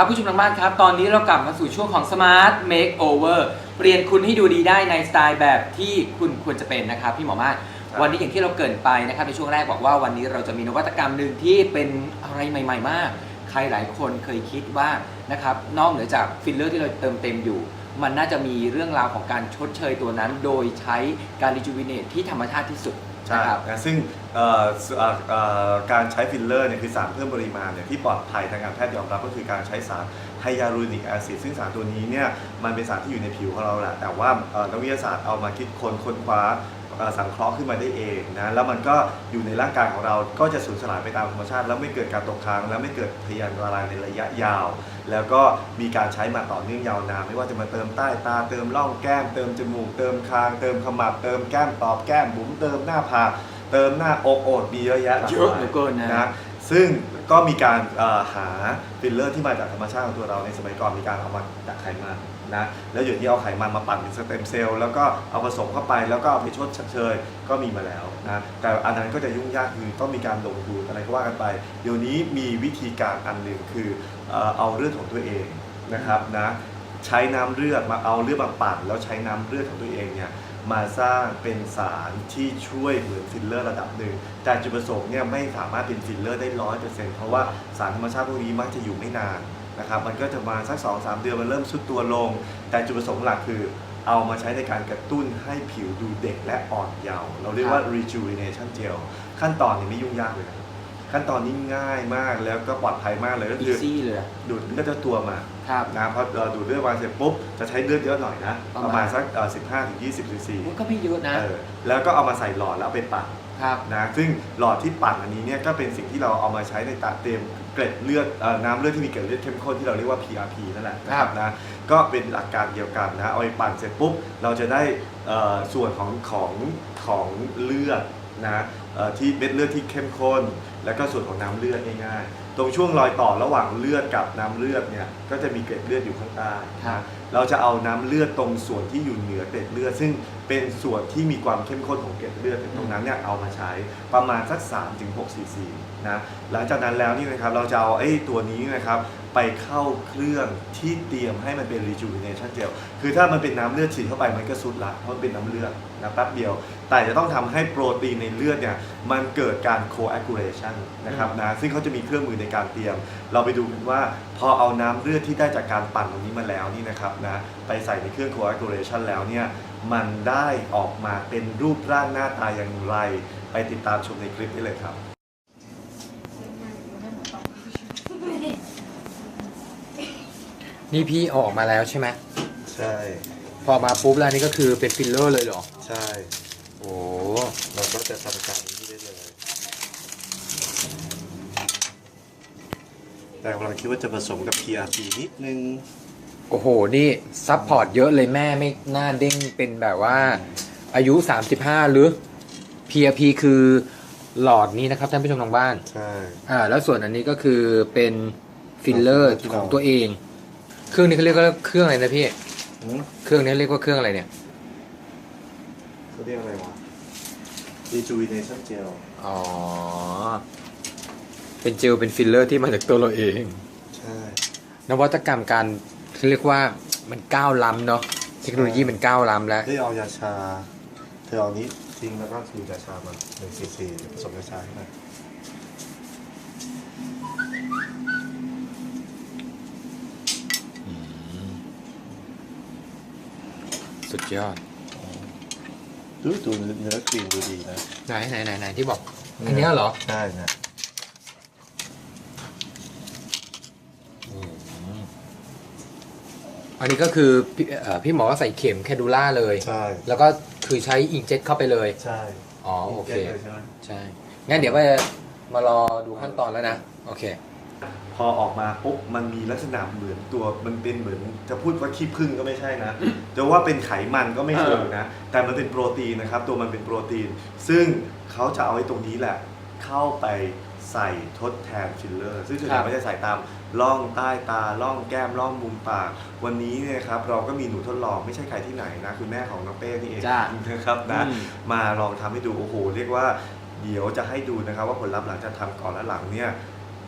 ครับผู้ชมทางบ้านครับ ตอนนี้เรากลับมาสู่ช่วงของ Smart Makeover เปลี่ยนคุณให้ดูดีได้ในสไตล์แบบที่คุณควรจะเป็นนะครับพี่หมอมาศครับวันนี้อย่างที่เราเกรินไปนะครับในช่วงแรกบอกว่าวันนี้เราจะมีนวัตกรรมหนึ่งที่เป็นอะไรใหม่ ๆ มาก ใครหลายคนเคยคิดว่านะครับนอกเหนือจากฟิลเลอร์ที่เราเติมเต็มอยู่ มันน่าจะมีเรื่องราวของการชดเชยตัวนั้น โดยใช้การรีจูวิเนตที่ธรรมชาติที่สุด ใช่นะครับนะซึ่งเอ่อเอ่อเอ่อการใช้ฟิลเลอร์เนี่ยคือสารเพิ่มปริมาณเนี่ยที่ปลอดภัยทางการแพทย์ยอมรับก็คือการใช้สารไฮยาลูริกแอซิดซึ่งสารตัวนี้เนี่ยมันเป็นสารที่อยู่ในผิวของเราแหละแต่ว่าเอ่อนักวิทยาศาสตร์เอามาคิดค้นค้นคว้าเอ่อสังเคราะห์ขึ้นมาได้เองนะแล้วมันก็อยู่ในร่างกายของเราก็จะสูญสลายไปตามธรรมชาติ แล้วไม่เกิดการตกค้างแล้วไม่เกิดพยานอันตรายในระยะยาว แล้วก็มีการใช้มาต่อเนื่องยาวนานไม่ว่าจะมาเติมใต้ตา เติมร่องแก้ม เติมจมูก เติมคาง เติมขมับ เติมแก้มตอบแก้มบุ๋มเติมหน้าผากเติมหน้าอกโอดมีเยอะแยะหลากหลายเยอะเหลือเกินนะ นะ ซึ่งก็มีการเอ่อหาฟิลเลอร์ที่มาจากธรรมชาติของตัวเราในสมัยก่อนมีการเอามาจากไขมัน นะแล้วอยู่ที่เอาไขมันมาปั่นเป็นสเต็มเซลล์แล้วก็เอาผสมเข้าไปแล้วก็เอาไปชดเชยก็มีมาแล้วนะแต่อันนั้นก็จะยุ่งยากคือต้องมีการลงทุนอะไรก็ว่ากันไป เดี๋ยวนี้มีวิธีการอันหนึ่งคือเอาเลือดของตัวเองนะครับนะใช้น้ำเลือดมาเอาเลือดมาปั่นแล้วใช้น้ำเลือดของตัวเองเนี่ยมาสร้างเป็นสารที่ช่วยเหมือนฟิลเลอร์ระดับหนึ่ง แต่จุดประสงค์เนี่ยไม่สามารถเป็นฟิลเลอร์ได้ร้อยเปอร์เซ็นต์เพราะว่าสารธรรมชาติพวกนี้มักจะอยู่ไม่นาน นะครับมันก็จะมาสัก2-3เดือนมันเริ่มซุดตัวลง แต่จุดประสงค์หลักคือเอามาใช้ในการกระตุ้นให้ผิวดูเด็กและอ่อนเยาว์เราเรียกว่า rejuvenation gel ขั้นตอนนี้ไม่ยุ่งยากเลยนะขั้นตอนนี้ง่ายมากแล้วก็ปลอดภัยมากเลยก็อีคือ ซี่เลยอะดูดเลือดเจ้าตัวมาครับนะพอเอ่อดูดเลือดมาเสร็จปุ๊บ จะใช้เลือดเยอะหน่อยนะประมาณประมาณสักสิบห้าถึงยี่สิบซีซีมันก็ไม่เยอะนะเออแล้วก็เอามาใส่หลอดแล้วเอาไปปั่นครับ นะ ซึ่งหลอดที่ปั่นอันนี้เนี่ยก็เป็นสิ่งที่เราเอามาใช้ในตัดเตรียม เกล็ดเลือดเอ่อน้ำเลือดที่มีเกล็ดเลือดเข้มข้นที่เราเรียกว่า PRP นั่นแหละนะคครัรับบนะก็เป็นหลักการเดียวกันนะเอาไปปั่นเสร็จปุ๊บเราจะได้เอ่อส่วนของของของเลือด นะเอ่อที่เม็ดเลือดที่เข้มข้น แล้วก็ส่วนของน้ำเลือดง่ายๆ ตรงช่วงรอยต่อระหว่างเลือดกับน้ำเลือดเนี่ยก็จะมีเกล็ดเลือดอยู่ข้างใต้ครันะบเราจะเอาน้ำเลือดตรงส่วนที่อยู่เหนือเกล็ดเลือด ซึ่งเป็นส่วนที่มีความเข้มข้นของเกล็ดเลือดตรงนั้นเนี่ยเอามาใช้ประมาณสัก3ถึง6ซีซีนะหลังจากนั้นแล้วนี่นะครับเราจะเอาไอ้ตัวนี้นะครับ ไปเข้าเครื่องที่เตรียมให้มันเป็น rejuvenation gel คือถ้ามันเป็นน้ำเลือดฉีดเข้าไปมันก็สุดละเพราะมันเป็นน้ำเลือดนะแป๊บเดียว แต่จะต้องทำให้โปรตีนในเลือดเนี่ยมันเกิดการ coagulation นะครับนะซึ่งเขาจะมีเครื่องมือในการเตรียม เราไปดูกันว่าพอเอาน้ำเลือดที่ได้จากการปั่นตรงนี้มาแล้วนี่นะครับนะไปใส่ในเครื่อง coagulation แล้วเนี่ยมันได้ออกมาเป็นรูปร่างหน้าตาอย่างไร ไปติดตามชมในคลิปนี้เลยครับ นี่พี่เอาออกมาแล้วใช่ไหมใช่ พอมาปุ๊บแล้วนี่ก็คือเป็นฟิลเลอร์เลยเหรอ ใช่ โอ้เราก็จะทำการนี้ได้เลย แต่เราคิดว่าจะผสมกับ PRP นิดนึง โอ้โห นี่ซัพพอร์ตเยอะเลยแม่ไม่หน้าเด้งเป็นแบบว่าอายุ 35 หรือ PRP คือหลอดนี้นะครับท่านผู้ชมทางบ้าน ใช่ อ่า แล้วส่วนอันนี้ก็คือเป็นฟิลเลอร์ของของตัวเอง เครื่องนี้เขาเรียกว่าเครื่องอะไรนะพี่ หืมเครื่องนี้เรียกว่าเครื่องอะไรเนี่ย เขาเรียกอะไรวะ Rejuvenation Gel อ๋อ เป็นเจลเป็นฟิลเลอร์ที่มาจากตัวเราเอง ใช่ นวัตกรรมการเรียกว่ามันก้าวล้ำเนาะ เทคโนโลยีมันก้าวล้ำแล้ว ได้เอายาชา เธอเอานี้ทิ้งแล้วก็คือยาชามาหนึ่งซีซีผสมยาชาให้หน่อย สุดยอด ดูดูเนื้อครีมดูดีนะ ไหนไหนไหนไหนที่บอก อันเนี้ยเหรอ ใช่นะอันนี้ก็คือพี่เอ่อพี่หมอใส่เข็มแคดูล่าเลย ใช่ แล้วก็คือใช้อิงเจ็ตเข้าไปเลย ใช่อ๋อ โอเคลยใช่ไหมใช่ งั้นเดี๋ยวว่ามารอดูขั้นตอนแล้วนะ โอเค พอออกมาปุ๊บมันมีลักษณะเหมือนตัวมันเป็นเหมือนจะพูดว่าขี้ผึ้งก็ไม่ใช่นะจะว่าเป็นไขมันก็ไม่เชิงนะ แต่มันเป็นโปรตีนนะครับ ตัวมันเป็นโปรตีน ซึ่งเขาจะเอาไอ้ตรงนี้แหละ เข้าไปใส่ทดแทนฟิลเลอร์ ซึ่งส่วนใหญ่ครับก็จะใส่ตามร่องใต้ตาร่องแก้มร่องมุมปาก วันนี้เนี่ยครับเราก็มีหนูทดลองไม่ใช่ใครที่ไหนนะคุณแม่ของน้องเป้นี่เองจ้านะครับนะอืม มาลองทำให้ดูโอ้โหเรียกว่า เดี๋ยวจะให้ดูนะครับว่าผลลัพธ์หลังจากทำก่อนและหลังเนี่ย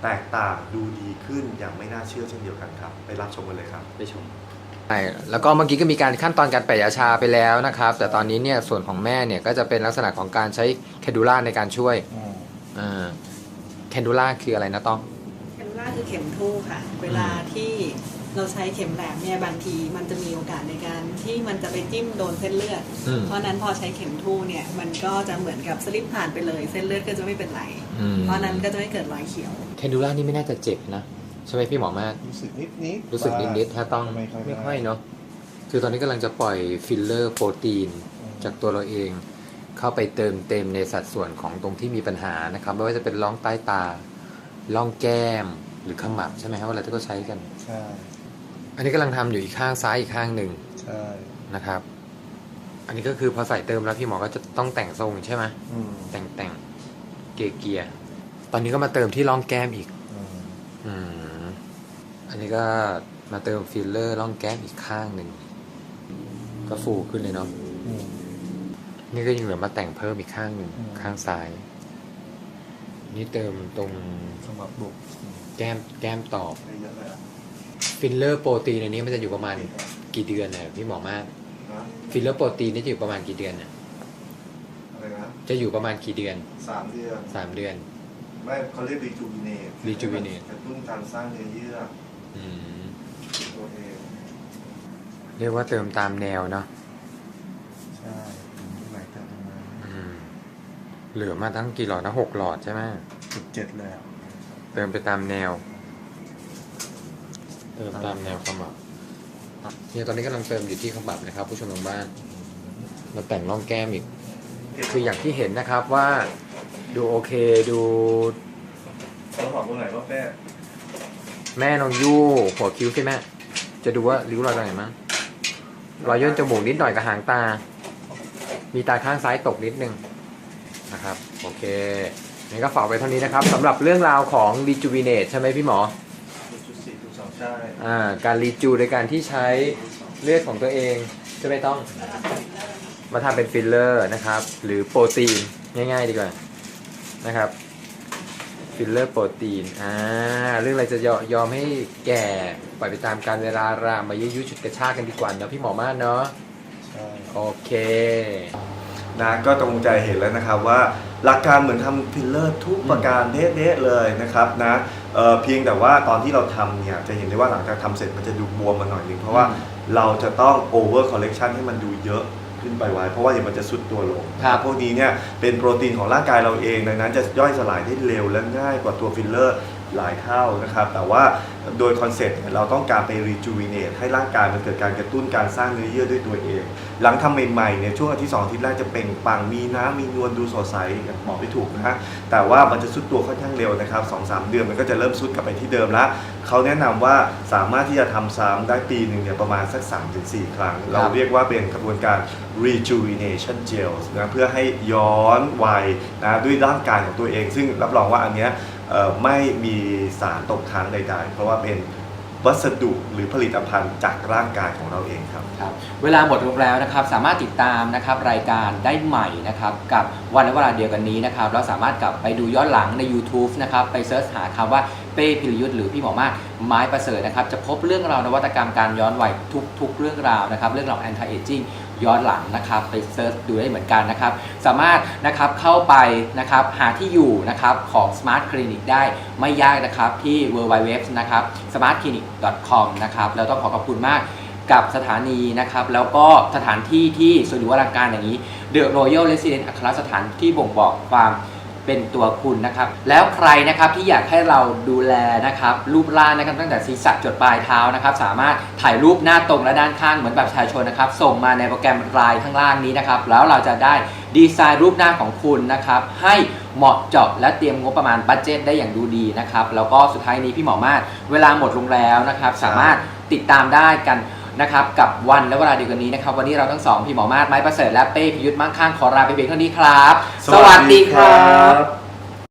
แตกต่างดูดีขึ้นอย่างไม่น่าเชื่อเช่นเดียวกันครับ ไปรับชมกันเลยครับ ไปชม ใช่แล้วก็เมื่อกี้ก็มีการขั้นตอนการแปะยาชาไปแล้วนะครับ แต่ตอนนี้เนี่ยส่วนของแม่เนี่ยก็จะเป็นลักษณะของการใช้แคนดูล่าในการช่วยแคนดูล่าคืออะไรนะต้อง เข็มล่าคือเข็มทู่ค่ะ เวลาที่ เราใช้เข็มแหลมเนี่ยบางทีมันจะมีโอกาสในการที่มันจะไปจิ้มโดนเส้นเลือด อืม เพราะฉะนั้นพอใช้เข็มทู่เนี่ยมันก็จะเหมือนกับสลิปผ่านไปเลย เส้นเลือดก็จะไม่เป็นไร อืมเพราะฉะนั้นก็จะไม่เกิดรอยเขียว แคนดูล่านี่ไม่น่าจะเจ็บนะ ใช่ไหมพี่หมอมาก รู้สึกนิดนิดรู้สึกนิดๆถ้าต้องไม่ค่อยไม่ค่อยเนาะคือตอนนี้กำลังจะปล่อยฟิลเลอร์โปรตีน จากตัวเราเอง เข้าไปเติมเต็มในสัดส่วนของตรงที่มีปัญหานะครับไม่ว่าจะเป็นร่องใต้ตาร่องแก้มหรือขมับใช่ไหมครับเวลาที่เขาใช้กัน ใช่ อันนี้กำลังทำอยู่อีกข้างซ้ายอีกข้างหนึ่งใช่นะครับ อันนี้ก็คือพอใส่เติมแล้วพี่หมอก็จะต้องแต่งทรงใช่ไหมอืมแต่งแต่งเกียร์เกียร์ตอนนี้ก็มาเติมที่ร่องแก้มอีก อืมอืม อันนี้ก็มาเติมฟิลเลอร์ร่องแก้มอีกข้างหนึ่งก็ฟูขึ้นเลยเนาะ อืม นี่ก็ยังเหลือมาแต่งเพิ่มอีกข้างหนึ่งอืม ข้างซ้าย นี่เติมตรงสำหรับบุกแก้มแก้มตอบได้เยอะเลยอะ ฟิลเลอร์โปรตีนอันนี้มันจะอยู่ประมาณกี่เดือนเนี่ยพี่หมอมาก นะฟิลเลอร์โปรตีนนี่จะอยู่ประมาณกี่เดือนเนี่ยอะไรนะจะอยู่ประมาณกี่เดือนสามเดือน สามเดือน ไม่เขาเรียก rejuvenate rejuvenate กระตุ้นการสร้างเนื้อเยื่ออืมตัวเอง เรียกว่าเติมตามแนวเนาะใช่ไหลเติมมาอืมเหลือมาตั้งกี่หลอดนะหกหลอดใช่ไหมจุดเจ็ดเลยอะเติมไปตามแนว เติมตามแนวขมับเนี่ยตอนนี้กำลังเติมอยู่ที่ขมับนะครับ ผู้ชมทางบ้าน มาแต่งร่องแก้มอีก คืออย่างที่เห็นนะครับว่าดูโอเคดูเราบอกตรงไหนว่าแป้แม่น้องยู่หัวคิ้วใช่ไหมจะดูว่าริ้วรอยตรงไหนมั้งรอยย่นจมูกนิดหน่อยกับหางตา มีตาข้างซ้ายตกนิดนึงนะครับ โอเคนี่ก็ฝากไว้เท่านี้นะครับสำหรับเรื่องราวของ rejuvenate ใช่ไหมพี่หมอจุดสี่จุดสอง ใช่อ่าการรีจูในการที่ใช้เลือดของตัวเองจะไม่ต้องมาทำเป็นฟิลเลอร์นะครับ หรือโปรตีนง่าย ๆ ดีกว่านะครับฟิลเลอร์โปรตีนอ่าเรื่องอะไรจะยอยอมให้แก่ปล่อยไปตามการเวลารามมายื้อยุฉุดกระชากกันดีกว่าเนาะพี่หมอมาศเนาะใช่โอเคนะก็ตรงใจเห็นแล้วนะครับว่าหลักการเหมือนทำฟิลเลอร์ทุกประการเด๊ะๆเลยนะครับนะ เอ่อเพียงแต่ว่าตอนที่เราทำเนี่ยจะเห็นได้ว่าหลังจากทำเสร็จมันจะดูบวมมาหน่อยนึงเพราะว่าเราจะต้องโอเวอร์คอลเล t ชันให้มันดูเยอะขึ้นไปไว้ เพราะว่าเดี๋ยวมันจะสุดตัวลงครับ พวกนี้เนี่ยเป็นโปรตีนของร่างกายเราเองดังนั้นจะย่อยสลายได้เร็วและง่ายกว่าตัวฟิลเลอร์ หลายเท่านะครับ แต่ว่าโดยคอนเซ็ปต์เนี่ยเราต้องการไปรีจูวิเนตให้ร่างกายมันเกิดการกระตุ้นการสร้างเนื้อเยื่อด้วยตัวเอง หลังทำใหม่ๆเนี่ยช่วงอาทิตย์สองอาทิตย์แรกจะเปล่งปลังมีน้ำมีนวลดูสดใสบอกไม่ถูกนะฮะแต่ว่ามันจะสุดตัวค่อนข้างเร็วนะครับสองสามเดือนมันก็จะเริ่มสุดกลับไปที่เดิมแล้วเขาแนะนำว่าสามารถที่จะทำซ้ำได้ปีหนึ่งเนี่ยประมาณสัก 3-4 ครั้ง เราเรียกว่าเป็นกระบวนการ rejuvenation gels นะเพื่อให้ย้อนวัยนะด้วยร่างกายของตัวเอง ซึ่งรับรองว่าอันเนี้ยเอ่อ ไม่มีสารตกค้างใดๆ เพราะว่าเป็นวัสดุหรือผลิตภัณฑ์จากร่างกายของเราเองครับ ครับเวลาหมดลงแล้วนะครับ สามารถติดตามนะครับรายการได้ใหม่นะครับกับวันและเวลาเดียวกันนี้นะครับเราสามารถกลับไปดูย้อนหลังใน YouTube นะครับไปเซิร์ชหาคำว่าเป้พิรยุทธ์หรือพี่หมอมากไม้ประเสริฐนะครับจะพบเรื่องราวนวัตกรรมการย้อนวัยทุกๆ เรื่องราวนะครับเรื่องราว anti aging ย้อนหลังนะครับไปเซิร์ชดูได้เหมือนกันนะครับสามารถนะครับเข้าไปนะครับหาที่อยู่นะครับของ Smart Clinic ได้ไม่ยากนะครับที่ www นะครับ smartclinic.com นะครับแล้วต้องขอขอบคุณมากกับสถานีนะครับแล้วก็สถานที่ที่สวยหรูอลังการอย่างนี้ The Royal Residence อัครสถานที่บ่งบอกความ เป็นตัวคุณนะครับ แล้วใครนะครับที่อยากให้เราดูแลนะครับรูปร่างนะครับตั้งแต่ศีรษะจดปลายเท้านะครับ สามารถถ่ายรูปหน้าตรงและด้านข้างเหมือนแบบประชาชนนะครับ ส่งมาในโปรแกรมไลน์ข้างล่างนี้นะครับ แล้วเราจะได้ดีไซน์รูปหน้าของคุณนะครับ ให้เหมาะเจาะและเตรียมงบประมาณบัตเจตได้อย่างดูดีนะครับ แล้วก็สุดท้ายนี้พี่หมอมาศเวลาหมดลงแล้วนะครับ สามารถติดตามได้กัน นะครับกับวันและเวลาเดียวกันนี้นะครับวันนี้เราทั้งสองพี่หมอมาศไม้ประเสริฐและเป้พิยุทธ์มั่งคั่งขอลาไปเพียงเท่านี้ครับ สวัสดีครับ